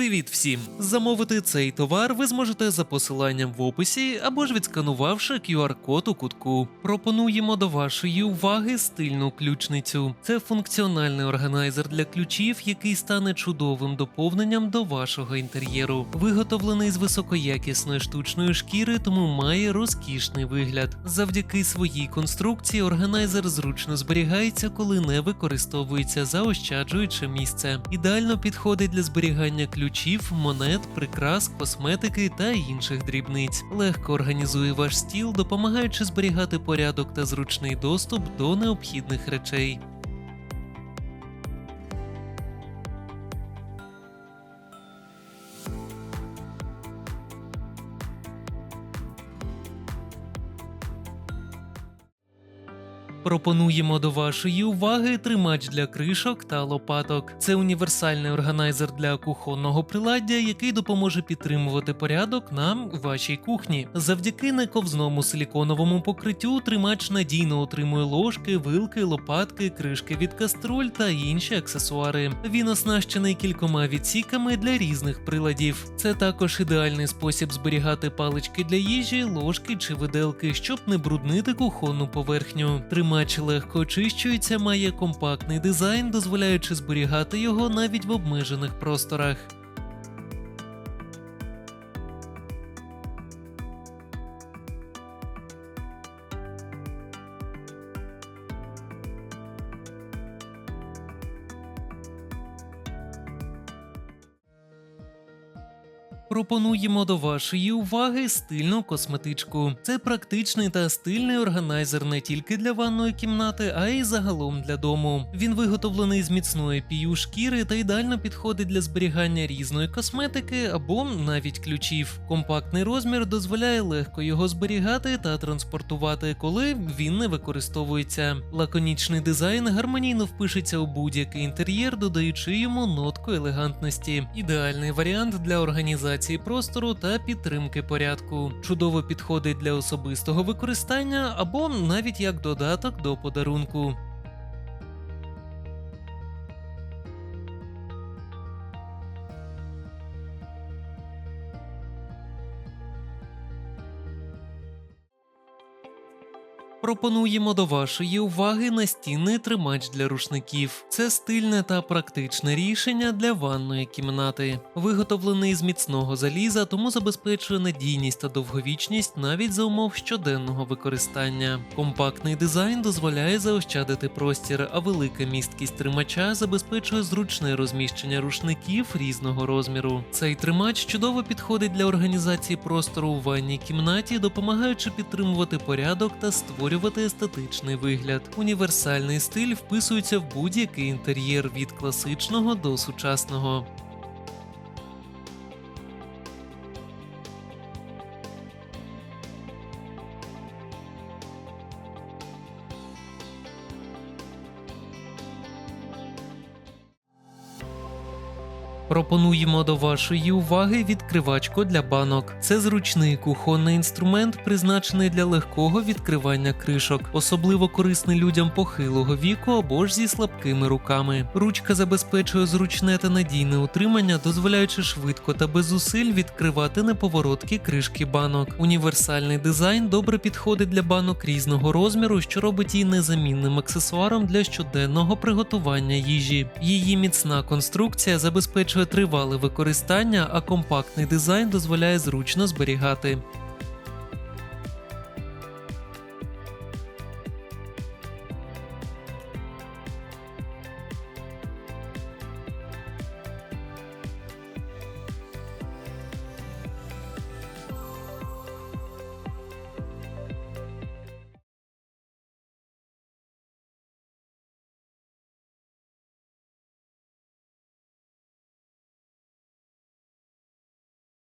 Привіт всім! Замовити цей товар ви зможете за посиланням в описі або ж відсканувавши QR-код у кутку. Пропонуємо до вашої уваги стильну ключницю. Це функціональний органайзер для ключів, який стане чудовим доповненням до вашого інтер'єру. Виготовлений з високоякісної штучної шкіри, тому має розкішний вигляд. Завдяки своїй конструкції органайзер зручно зберігається, коли не використовується, заощаджуючи місце. Ідеально підходить для зберігання ключів, монет, прикрас, косметики та інших дрібниць. Легко організує ваш стіл, допомагаючи зберігати порядок та зручний доступ до необхідних речей. Пропонуємо до вашої уваги тримач для кришок та лопаток. Це універсальний органайзер для кухонного приладдя, який допоможе підтримувати порядок на вашій кухні. Завдяки нековзному силіконовому покриттю тримач надійно утримує ложки, вилки, лопатки, кришки від каструль та інші аксесуари. Він оснащений кількома відсіками для різних приладів. Це також ідеальний спосіб зберігати палички для їжі, ложки чи виделки, щоб не бруднити кухонну поверхню. Тримач легко очищується, має компактний дизайн, дозволяючи зберігати його навіть в обмежених просторах. Пропонуємо до вашої уваги стильну косметичку. Це практичний та стильний органайзер не тільки для ванної кімнати, а й загалом для дому. Він виготовлений з міцної пію шкіри та ідеально підходить для зберігання різної косметики або навіть ключів. Компактний розмір дозволяє легко його зберігати та транспортувати, коли він не використовується. Лаконічний дизайн гармонійно впишеться у будь-який інтер'єр, додаючи йому нотку елегантності. Ідеальний варіант для організації простору та підтримки порядку. Чудово підходить для особистого використання або навіть як додаток до подарунку. Пропонуємо до вашої уваги настінний тримач для рушників. Це стильне та практичне рішення для ванної кімнати. Виготовлений з міцного заліза, тому забезпечує надійність та довговічність навіть за умов щоденного використання. Компактний дизайн дозволяє заощадити простір, а велика місткість тримача забезпечує зручне розміщення рушників різного розміру. Цей тримач чудово підходить для організації простору у ванній кімнаті, допомагаючи підтримувати порядок та створювати естетичний вигляд. Універсальний стиль вписується в будь-який інтер'єр від класичного до сучасного. Пропонуємо до вашої уваги відкривачку для банок. Це зручний кухонний інструмент, призначений для легкого відкривання кришок, особливо корисний людям похилого віку або ж зі слабкими руками. Ручка забезпечує зручне та надійне утримання, дозволяючи швидко та без зусиль відкривати неповороткі кришки банок. Універсальний дизайн добре підходить для банок різного розміру, що робить її незамінним аксесуаром для щоденного приготування їжі. Її міцна конструкція забезпечує тривале використання, а компактний дизайн дозволяє зручно зберігати.